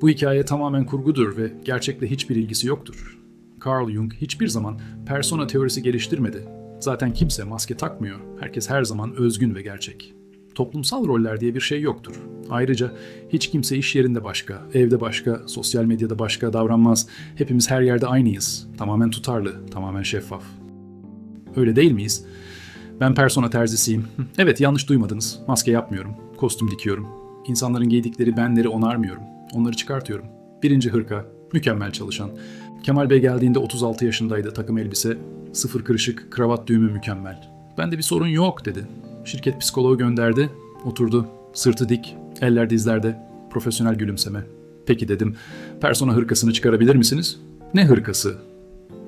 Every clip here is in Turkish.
Bu hikaye tamamen kurgudur ve gerçekle hiçbir ilgisi yoktur. Carl Jung hiçbir zaman persona teorisi geliştirmedi. Zaten kimse maske takmıyor. Herkes her zaman özgün ve gerçek. Toplumsal roller diye bir şey yoktur. Ayrıca hiç kimse iş yerinde başka, evde başka, sosyal medyada başka davranmaz. Hepimiz her yerde aynıyız. Tamamen tutarlı, tamamen şeffaf. Öyle değil miyiz? Ben persona terzisiyim. Evet yanlış duymadınız. Maske yapmıyorum. Kostüm dikiyorum. İnsanların giydikleri benleri onarmıyorum. Onları çıkartıyorum. Birinci hırka. Mükemmel çalışan. Kemal Bey geldiğinde 36 yaşındaydı. Takım elbise, sıfır kırışık, kravat düğümü mükemmel. Bende bir sorun yok dedi. Şirket psikoloğu gönderdi. Oturdu. Sırtı dik, eller dizlerde. Profesyonel gülümseme. Peki dedim. Persona hırkasını çıkarabilir misiniz? Ne hırkası?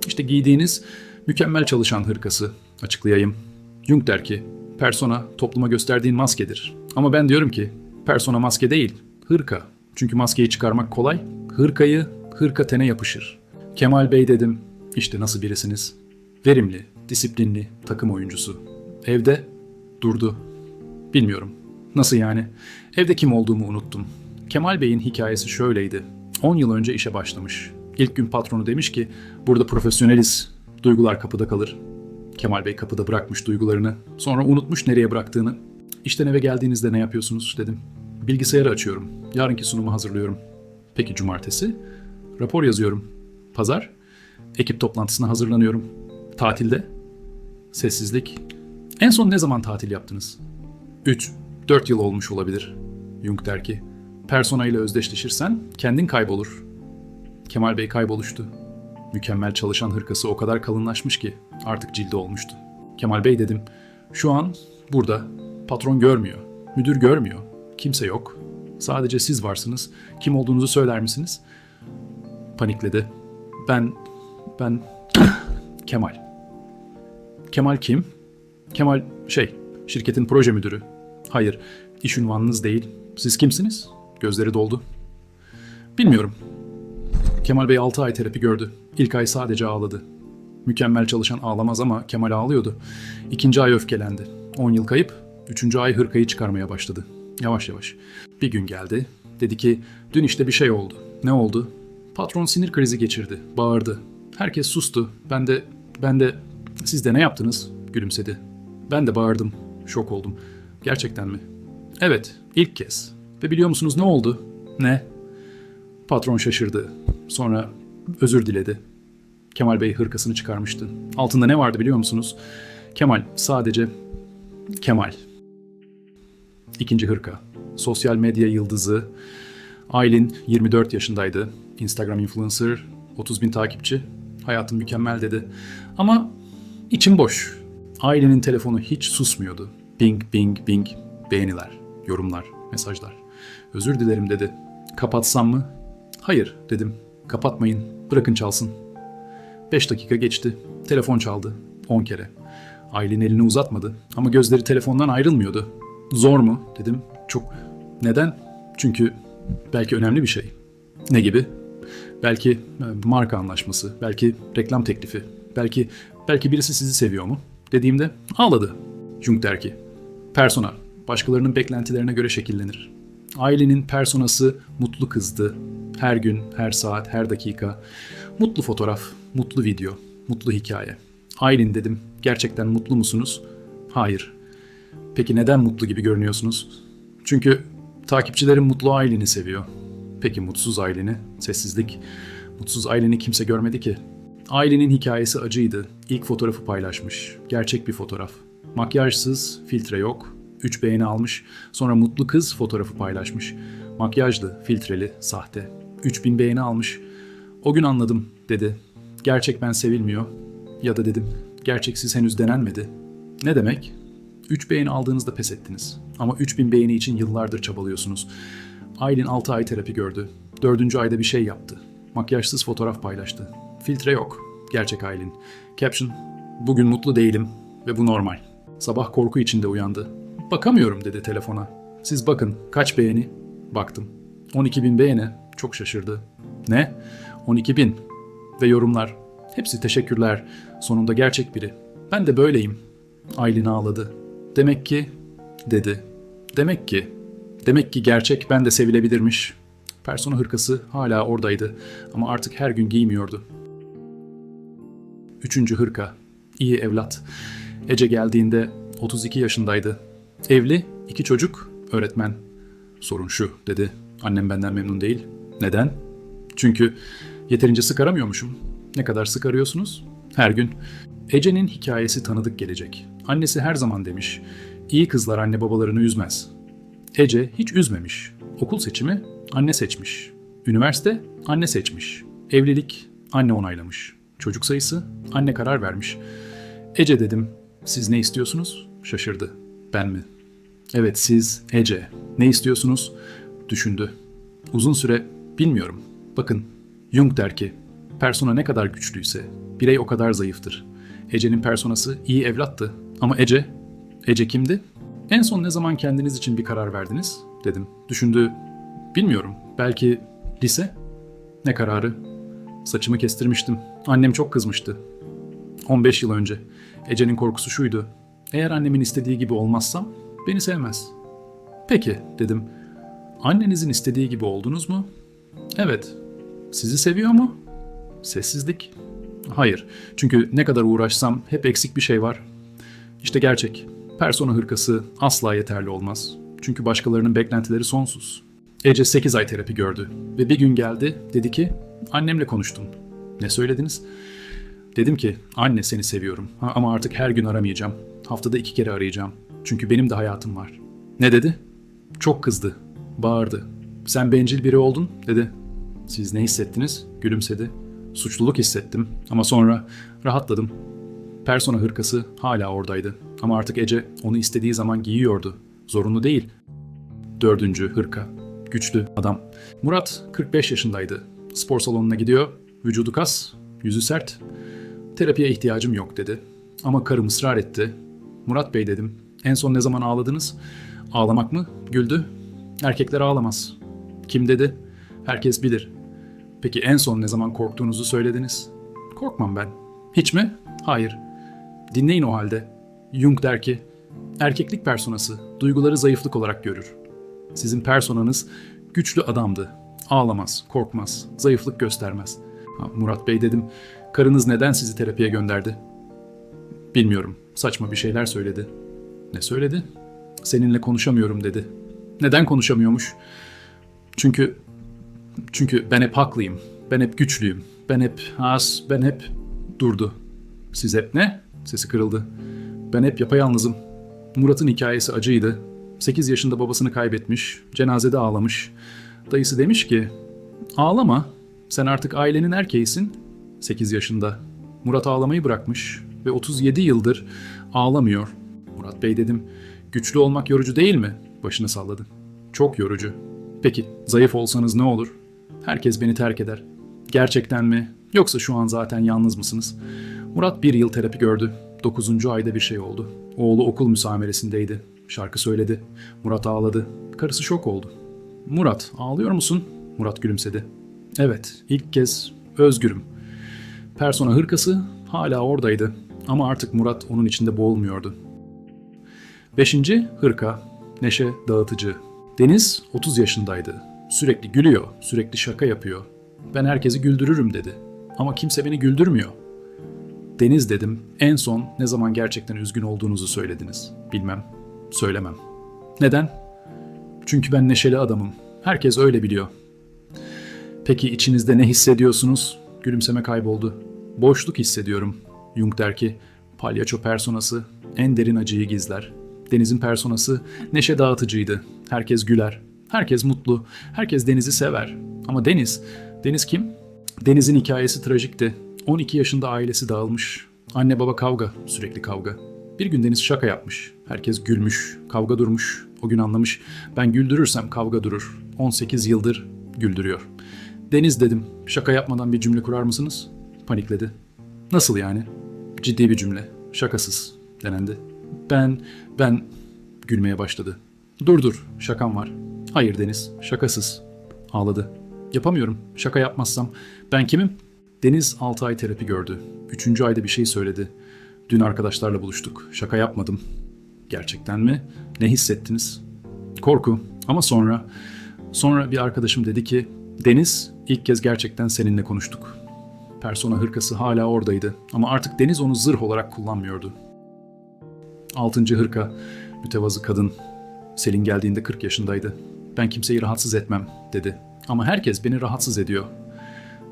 İşte giydiğiniz mükemmel çalışan hırkası. Açıklayayım. Jung der ki, persona topluma gösterdiğin maskedir. Ama ben diyorum ki, persona maske değil, hırka. Çünkü maskeyi çıkarmak kolay, hırkayı hırka tene yapışır. Kemal Bey dedim, işte nasıl birisiniz? Verimli, disiplinli, takım oyuncusu. Evde durdu. Bilmiyorum. Nasıl yani? Evde kim olduğumu unuttum. Kemal Bey'in hikayesi şöyleydi. 10 yıl önce işe başlamış. İlk gün patronu demiş ki, burada profesyoneliz, duygular kapıda kalır. Kemal Bey kapıda bırakmış duygularını. Sonra unutmuş nereye bıraktığını. İşten eve geldiğinizde ne yapıyorsunuz dedim. Bilgisayarı açıyorum. Yarınki sunumu hazırlıyorum. Peki cumartesi? Rapor yazıyorum. Pazar? Ekip toplantısına hazırlanıyorum. Tatilde? Sessizlik. En son ne zaman tatil yaptınız? 3, 4 yıl olmuş olabilir. Jung der ki, persona ile özdeşleşirsen kendin kaybolur. Kemal Bey kayboluştu. Mükemmel çalışan hırkası o kadar kalınlaşmış ki artık cildi olmuştu. Kemal Bey dedim, şu an burada patron görmüyor, müdür görmüyor, kimse yok. Sadece siz varsınız. Kim olduğunuzu söyler misiniz? Panikledi. Ben, ben Kemal. Kemal kim? Kemal şey, şirketin proje müdürü. Hayır, iş ünvanınız değil. Siz kimsiniz? Gözleri doldu. Bilmiyorum. Kemal Bey 6 ay terapi gördü. İlk ay sadece ağladı. Mükemmel çalışan ağlamaz ama Kemal ağlıyordu. İkinci ay öfkelendi. 10 yıl kayıp, üçüncü ay hırkayı çıkarmaya başladı. Yavaş yavaş. Bir gün geldi. Dedi ki, dün işte bir şey oldu. Ne oldu? Patron sinir krizi geçirdi. Bağırdı. Herkes sustu. Ben de, ben de, siz de ne yaptınız? Gülümsedi. Ben de bağırdım. Şok oldum. Gerçekten mi? Evet, ilk kez. Ve biliyor musunuz ne oldu? Ne? Patron şaşırdı. Sonra özür diledi. Kemal Bey hırkasını çıkarmıştı. Altında ne vardı biliyor musunuz? Kemal, sadece Kemal. İkinci hırka. Sosyal medya yıldızı. Aylin 24 yaşındaydı. Instagram influencer, 30 bin takipçi. Hayatım mükemmel dedi. Ama içim boş. Aylin'in telefonu hiç susmuyordu. Bing, bing, bing. Beğeniler, yorumlar, mesajlar. Özür dilerim dedi. Kapatsam mı? Hayır dedim. Kapatmayın. Bırakın çalsın. 5 dakika geçti. Telefon çaldı. 10 kere. Aylin elini uzatmadı ama gözleri telefondan ayrılmıyordu. Zor mu dedim. Çok. Neden? Çünkü belki önemli bir şey. Ne gibi? Belki e, marka anlaşması, belki reklam teklifi, belki belki birisi sizi seviyor mu? Dediğimde ağladı. Jung der ki, persona başkalarının beklentilerine göre şekillenir. Ailenin personası mutlu kızdı. Her gün, her saat, her dakika. Mutlu fotoğraf, mutlu video, mutlu hikaye. Aylin dedim, gerçekten mutlu musunuz? Hayır. Peki neden mutlu gibi görünüyorsunuz? Çünkü takipçilerim mutlu Aylin'i seviyor. Peki mutsuz Aylin'i? Sessizlik. Mutsuz Aylin'i kimse görmedi ki. Aylin'in hikayesi acıydı. İlk fotoğrafı paylaşmış. Gerçek bir fotoğraf. Makyajsız, filtre yok. 3 beğeni almış. Sonra mutlu kız fotoğrafı paylaşmış. Makyajlı, filtreli, sahte. 3000 beğeni almış. O gün anladım dedi. Gerçek ben sevilmiyor. Ya da dedim gerçeksiz henüz denenmedi. Ne demek? 3 beğeni aldığınızda pes ettiniz. Ama 3000 beğeni için yıllardır çabalıyorsunuz. Aylin 6 ay terapi gördü. 4. ayda bir şey yaptı. Makyajsız fotoğraf paylaştı. Filtre yok. Gerçek Aylin. Caption, bugün mutlu değilim ve bu normal. Sabah korku içinde uyandı. Bakamıyorum dedi telefona. Siz bakın kaç beğeni? Baktım. 12 bin beğeni. Çok şaşırdı. Ne? 12 bin. Ve yorumlar. Hepsi teşekkürler. Sonunda gerçek biri. Ben de böyleyim. Aylin ağladı. Demek ki dedi. Demek ki. Demek ki gerçek ben de sevilebilirmiş. Persona hırkası hala oradaydı ama artık her gün giymiyordu. Üçüncü hırka. İyi evlat. Ece geldiğinde 32 yaşındaydı. Evli, iki çocuk, öğretmen. Sorun şu dedi. Annem benden memnun değil. Neden? Çünkü yeterince sık aramıyormuşum. Ne kadar sık arıyorsunuz? Her gün. Ece'nin hikayesi tanıdık gelecek. Annesi her zaman demiş. İyi kızlar anne babalarını üzmez. Ece hiç üzmemiş. Okul seçimi anne seçmiş. Üniversite anne seçmiş. Evlilik anne onaylamış. Çocuk sayısı anne karar vermiş. Ece dedim. Siz ne istiyorsunuz? Şaşırdı. Ben mi? Evet siz Ece. Ne istiyorsunuz? Düşündü. Uzun süre bilmiyorum. Bakın Jung der ki persona ne kadar güçlüyse birey o kadar zayıftır. Ece'nin personası iyi evlattı ama Ece, Ece kimdi? En son ne zaman kendiniz için bir karar verdiniz? Dedim. Düşündü. Bilmiyorum. Belki lise? Ne kararı? Saçımı kestirmiştim. Annem çok kızmıştı. 15 yıl önce. Ece'nin korkusu şuydu. Eğer annemin istediği gibi olmazsam beni sevmez. Peki dedim. Annenizin istediği gibi oldunuz mu? Evet. Sizi seviyor mu? Sessizlik. Hayır. Çünkü ne kadar uğraşsam hep eksik bir şey var. İşte gerçek. Persona hırkası asla yeterli olmaz. Çünkü başkalarının beklentileri sonsuz. Ece 8 ay terapi gördü ve bir gün geldi dedi ki annemle konuştum. Ne söylediniz? Dedim ki anne seni seviyorum Ha, ama artık her gün aramayacağım. Haftada iki kere arayacağım. Çünkü benim de hayatım var. Ne dedi? Çok kızdı. Bağırdı. Sen bencil biri oldun dedi. Siz ne hissettiniz? Gülümsedi. Suçluluk hissettim ama sonra rahatladım. Persona hırkası hala oradaydı. Ama artık Ece onu istediği zaman giyiyordu. Zorunlu değil. Dördüncü hırka. Güçlü adam. Murat 45 yaşındaydı. Spor salonuna gidiyor. Vücudu kas, yüzü sert. Terapiye ihtiyacım yok dedi. Ama karım ısrar etti. Murat Bey dedim. En son ne zaman ağladınız? Ağlamak mı? Güldü. Erkekler ağlamaz. Kim dedi? Herkes bilir. Peki en son ne zaman korktuğunuzu söylediniz? Korkmam ben. Hiç mi? Hayır. Dinleyin o halde. Jung der ki, erkeklik personası duyguları zayıflık olarak görür. Sizin personanız güçlü adamdı. Ağlamaz, korkmaz, zayıflık göstermez. Ha, Murat Bey dedim, karınız neden sizi terapiye gönderdi? Bilmiyorum, saçma bir şeyler söyledi. Ne söyledi? Seninle konuşamıyorum dedi. Neden konuşamıyormuş? Çünkü çünkü ben hep haklıyım. Ben hep güçlüyüm. Ben hep az, ben hep durdu. Siz hep ne? Sesi kırıldı. Ben hep yapayalnızım. Murat'ın hikayesi acıydı. 8 yaşında babasını kaybetmiş, cenazede ağlamış. Dayısı demiş ki, ağlama, sen artık ailenin erkeğisin. 8 yaşında. Murat ağlamayı bırakmış ve 37 yıldır ağlamıyor. Murat Bey dedim, güçlü olmak yorucu değil mi? Başını salladı. Çok yorucu. Peki, zayıf olsanız ne olur? Herkes beni terk eder. Gerçekten mi? Yoksa şu an zaten yalnız mısınız? Murat bir yıl terapi gördü. Dokuzuncu ayda bir şey oldu. Oğlu okul müsameresindeydi. Şarkı söyledi. Murat ağladı. Karısı şok oldu. Murat, ağlıyor musun? Murat gülümsedi. Evet, ilk kez özgürüm. Persona hırkası hala oradaydı ama artık Murat onun içinde boğulmuyordu. Beşinci hırka, neşe dağıtıcı. Deniz 30 yaşındaydı. Sürekli gülüyor, sürekli şaka yapıyor. Ben herkesi güldürürüm dedi. Ama kimse beni güldürmüyor. Deniz dedim, en son ne zaman gerçekten üzgün olduğunuzu söylediniz. Bilmem, söylemem. Neden? Çünkü ben neşeli adamım. Herkes öyle biliyor. Peki içinizde ne hissediyorsunuz? Gülümseme kayboldu. Boşluk hissediyorum. Jung der ki, palyaço personası en derin acıyı gizler. Deniz'in personası neşe dağıtıcıydı. Herkes güler. Herkes mutlu. Herkes Deniz'i sever. Ama Deniz, Deniz kim? Deniz'in hikayesi trajikti. 12 yaşında ailesi dağılmış. Anne baba kavga, sürekli kavga. Bir gün Deniz şaka yapmış. Herkes gülmüş, kavga durmuş. O gün anlamış, ben güldürürsem kavga durur. 18 yıldır güldürüyor. Deniz dedim, şaka yapmadan bir cümle kurar mısınız? Panikledi. Nasıl yani? Ciddi bir cümle, şakasız denendi. Ben, ben gülmeye başladı. Dur dur, şakam var. Hayır Deniz, şakasız. Ağladı. Yapamıyorum, şaka yapmazsam. Ben kimim? Deniz 6 ay terapi gördü. Üçüncü ayda bir şey söyledi. Dün arkadaşlarla buluştuk. Şaka yapmadım. Gerçekten mi? Ne hissettiniz? Korku. Ama sonra, sonra bir arkadaşım dedi ki Deniz, ilk kez gerçekten seninle konuştuk. Persona hırkası hala oradaydı ama artık Deniz onu zırh olarak kullanmıyordu. Altıncı hırka, mütevazı kadın. Selin geldiğinde 40 yaşındaydı. Ben kimseyi rahatsız etmem, dedi. Ama herkes beni rahatsız ediyor.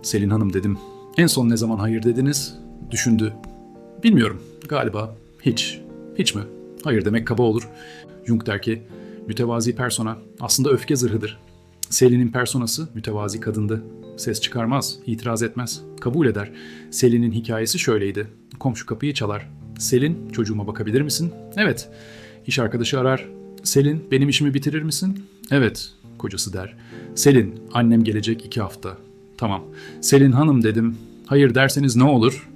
Selin Hanım dedim. En son ne zaman hayır dediniz? Düşündü. Bilmiyorum. Galiba hiç. Hiç mi? Hayır demek kaba olur. Jung der ki, mütevazi persona aslında öfke zırhıdır. Selin'in personası mütevazi kadındı. Ses çıkarmaz, itiraz etmez, kabul eder. Selin'in hikayesi şöyleydi. Komşu kapıyı çalar. Selin, çocuğuma bakabilir misin? Evet. İş arkadaşı arar. Selin, benim işimi bitirir misin? Evet, kocası der. Selin, annem gelecek iki hafta. Tamam. Selin hanım dedim. Hayır derseniz ne olur?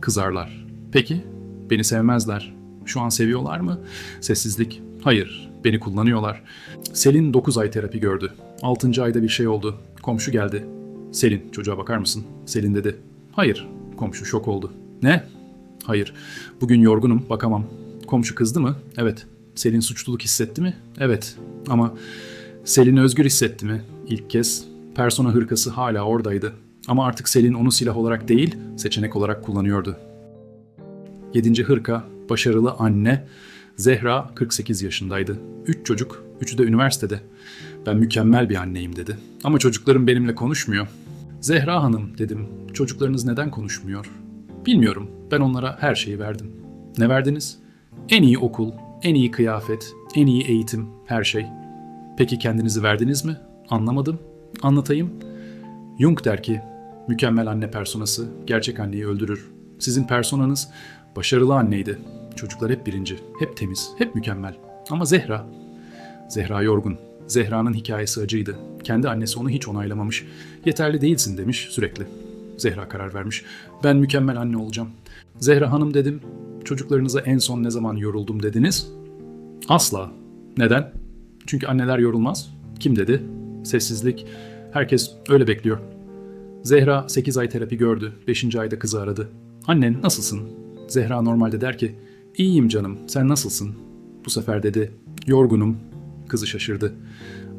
Kızarlar. Peki, beni sevmezler. Şu an seviyorlar mı? Sessizlik. Hayır, beni kullanıyorlar. Selin 9 ay terapi gördü. 6. ayda bir şey oldu. Komşu geldi. Selin, çocuğa bakar mısın? Selin dedi. Hayır. Komşu şok oldu. Ne? Hayır. Bugün yorgunum, bakamam. Komşu kızdı mı? Evet. Selin suçluluk hissetti mi? Evet. Ama Selin özgür hissetti mi? İlk kez. Persona hırkası hala oradaydı. Ama artık Selin onu silah olarak değil, seçenek olarak kullanıyordu. 7. hırka, başarılı anne. Zehra 48 yaşındaydı. 3 çocuk, üçü de üniversitede. Ben mükemmel bir anneyim dedi. Ama çocuklarım benimle konuşmuyor. Zehra Hanım dedim, çocuklarınız neden konuşmuyor? Bilmiyorum, ben onlara her şeyi verdim. Ne verdiniz? En iyi okul, en iyi kıyafet, en iyi eğitim, her şey. Peki kendinizi verdiniz mi? Anlamadım. Anlatayım. Jung der ki, mükemmel anne personası gerçek anneyi öldürür. Sizin personanız başarılı anneydi. Çocuklar hep birinci, hep temiz, hep mükemmel. Ama Zehra, Zehra yorgun. Zehra'nın hikayesi acıydı. Kendi annesi onu hiç onaylamamış. Yeterli değilsin demiş sürekli. Zehra karar vermiş. Ben mükemmel anne olacağım. Zehra hanım dedim. Çocuklarınıza en son ne zaman yoruldum dediniz? Asla. Neden? Çünkü anneler yorulmaz. Kim dedi? Sessizlik. Herkes öyle bekliyor. Zehra 8 ay terapi gördü. 5. ayda kızı aradı. Annen nasılsın? Zehra normalde der ki İyiyim canım sen nasılsın? Bu sefer dedi yorgunum. Kızı şaşırdı.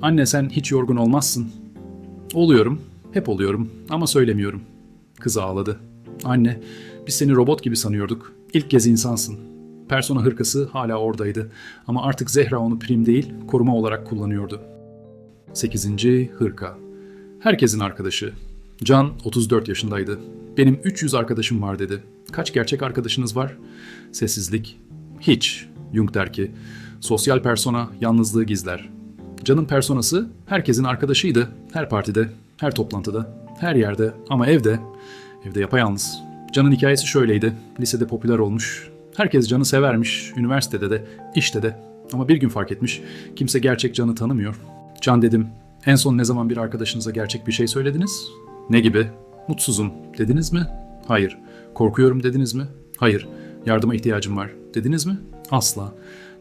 Anne sen hiç yorgun olmazsın. Oluyorum. Hep oluyorum ama söylemiyorum. Kız ağladı. Anne biz seni robot gibi sanıyorduk. İlk kez insansın. Persona hırkası hala oradaydı ama artık Zehra onu prim değil koruma olarak kullanıyordu. 8. Hırka Herkesin arkadaşı. Can 34 yaşındaydı. Benim 300 arkadaşım var dedi. Kaç gerçek arkadaşınız var? Sessizlik. Hiç. Jung der ki, sosyal persona yalnızlığı gizler. Can'ın personası herkesin arkadaşıydı. Her partide, her toplantıda, her yerde ama evde, evde yapayalnız. Can'ın hikayesi şöyleydi. Lisede popüler olmuş. Herkes Can'ı severmiş. Üniversitede de, işte de. Ama bir gün fark etmiş. Kimse gerçek Can'ı tanımıyor. Can dedim. En son ne zaman bir arkadaşınıza gerçek bir şey söylediniz? Ne gibi? Mutsuzum dediniz mi? Hayır. Korkuyorum dediniz mi? Hayır. Yardıma ihtiyacım var dediniz mi? Asla.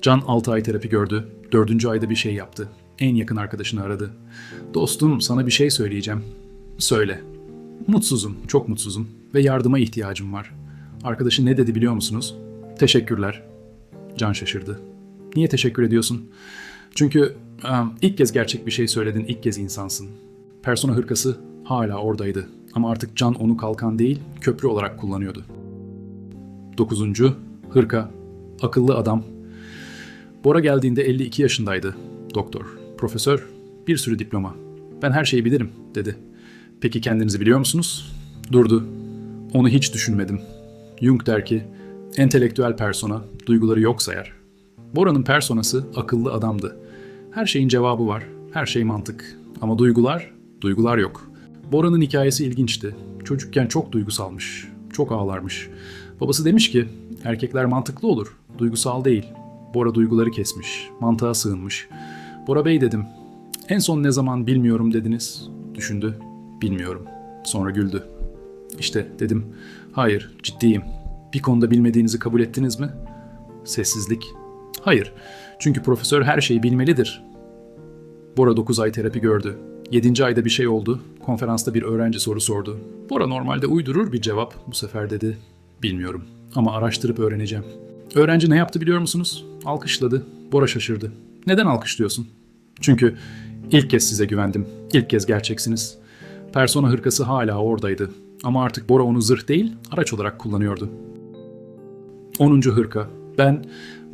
Can 6 ay terapi gördü. 4. ayda bir şey yaptı. En yakın arkadaşını aradı. Dostum sana bir şey söyleyeceğim. Söyle. Mutsuzum, çok mutsuzum ve yardıma ihtiyacım var. Arkadaşı ne dedi biliyor musunuz? Teşekkürler. Can şaşırdı. Niye teşekkür ediyorsun? Çünkü em, ilk kez gerçek bir şey söyledin, ilk kez insansın. Persona hırkası hala oradaydı ama artık Can onu kalkan değil, köprü olarak kullanıyordu. Dokuzuncu, hırka, akıllı adam. Bora geldiğinde 52 yaşındaydı. Doktor, profesör, bir sürü diploma. Ben her şeyi bilirim, dedi. Peki kendinizi biliyor musunuz? Durdu. Onu hiç düşünmedim. Jung der ki, entelektüel persona duyguları yok sayar. Bora'nın personası akıllı adamdı. Her şeyin cevabı var, her şey mantık. Ama duygular, duygular yok. Bora'nın hikayesi ilginçti. Çocukken çok duygusalmış, çok ağlarmış. Babası demiş ki, erkekler mantıklı olur, duygusal değil. Bora duyguları kesmiş, mantığa sığınmış. Bora Bey dedim, en son ne zaman bilmiyorum dediniz? Düşündü, bilmiyorum. Sonra güldü. İşte dedim, hayır ciddiyim. Bir konuda bilmediğinizi kabul ettiniz mi? Sessizlik. Hayır, çünkü profesör her şeyi bilmelidir. Bora 9 ay terapi gördü. 7. ayda bir şey oldu. Konferansta bir öğrenci soru sordu. Bora normalde uydurur bir cevap. Bu sefer dedi, bilmiyorum ama araştırıp öğreneceğim. Öğrenci ne yaptı biliyor musunuz? Alkışladı. Bora şaşırdı. Neden alkışlıyorsun? Çünkü ilk kez size güvendim. İlk kez gerçeksiniz. Persona hırkası hala oradaydı. Ama artık Bora onu zırh değil, araç olarak kullanıyordu. 10. hırka. Ben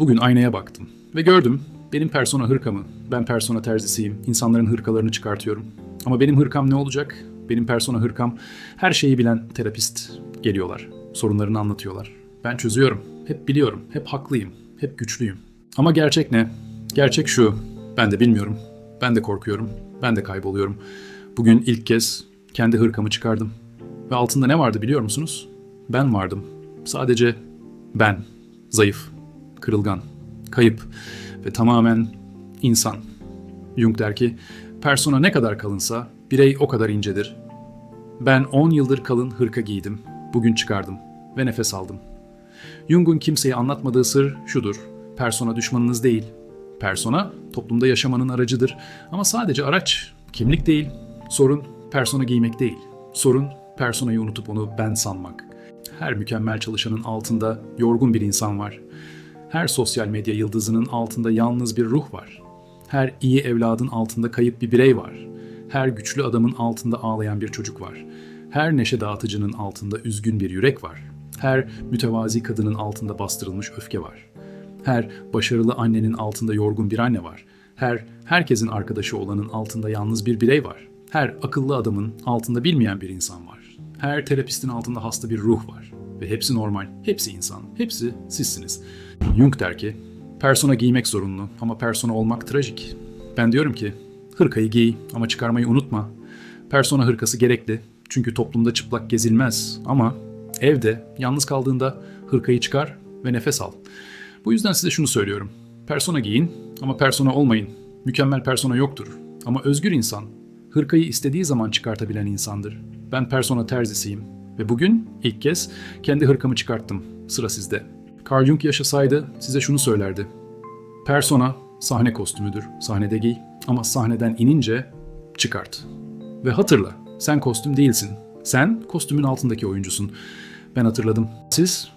bugün aynaya baktım ve gördüm benim persona hırkamı. Ben persona terzisiyim. İnsanların hırkalarını çıkartıyorum. Ama benim hırkam ne olacak? Benim persona hırkam her şeyi bilen terapist geliyorlar. Sorunlarını anlatıyorlar. Ben çözüyorum. Hep biliyorum. Hep haklıyım. Hep güçlüyüm. Ama gerçek ne? Gerçek şu. Ben de bilmiyorum. Ben de korkuyorum. Ben de kayboluyorum. Bugün ilk kez kendi hırkamı çıkardım. Ve altında ne vardı biliyor musunuz? Ben vardım. Sadece ben. Zayıf, kırılgan, kayıp ve tamamen insan. Jung der ki, persona ne kadar kalınsa birey o kadar incedir. Ben 10 yıldır kalın hırka giydim. Bugün çıkardım ve nefes aldım. Jung'un kimseye anlatmadığı sır şudur. Persona düşmanınız değil. Persona toplumda yaşamanın aracıdır. Ama sadece araç, kimlik değil. Sorun persona giymek değil. Sorun personayı unutup onu ben sanmak. Her mükemmel çalışanın altında yorgun bir insan var. Her sosyal medya yıldızının altında yalnız bir ruh var. Her iyi evladın altında kayıp bir birey var. Her güçlü adamın altında ağlayan bir çocuk var. Her neşe dağıtıcının altında üzgün bir yürek var. Her mütevazi kadının altında bastırılmış öfke var. Her başarılı annenin altında yorgun bir anne var. Her herkesin arkadaşı olanın altında yalnız bir birey var. Her akıllı adamın altında bilmeyen bir insan var. Her terapistin altında hasta bir ruh var. Ve hepsi normal, hepsi insan, hepsi sizsiniz. Jung der ki, persona giymek zorunlu ama persona olmak trajik. Ben diyorum ki, hırkayı giy ama çıkarmayı unutma. Persona hırkası gerekli çünkü toplumda çıplak gezilmez ama evde yalnız kaldığında hırkayı çıkar ve nefes al. Bu yüzden size şunu söylüyorum. Persona giyin ama persona olmayın. Mükemmel persona yoktur. Ama özgür insan, hırkayı istediği zaman çıkartabilen insandır. Ben persona terzisiyim ve bugün ilk kez kendi hırkamı çıkarttım. Sıra sizde. Carl Jung yaşasaydı size şunu söylerdi. Persona sahne kostümüdür. Sahnede giy ama sahneden inince çıkart. Ve hatırla, sen kostüm değilsin. Sen kostümün altındaki oyuncusun. Ben hatırladım. Siz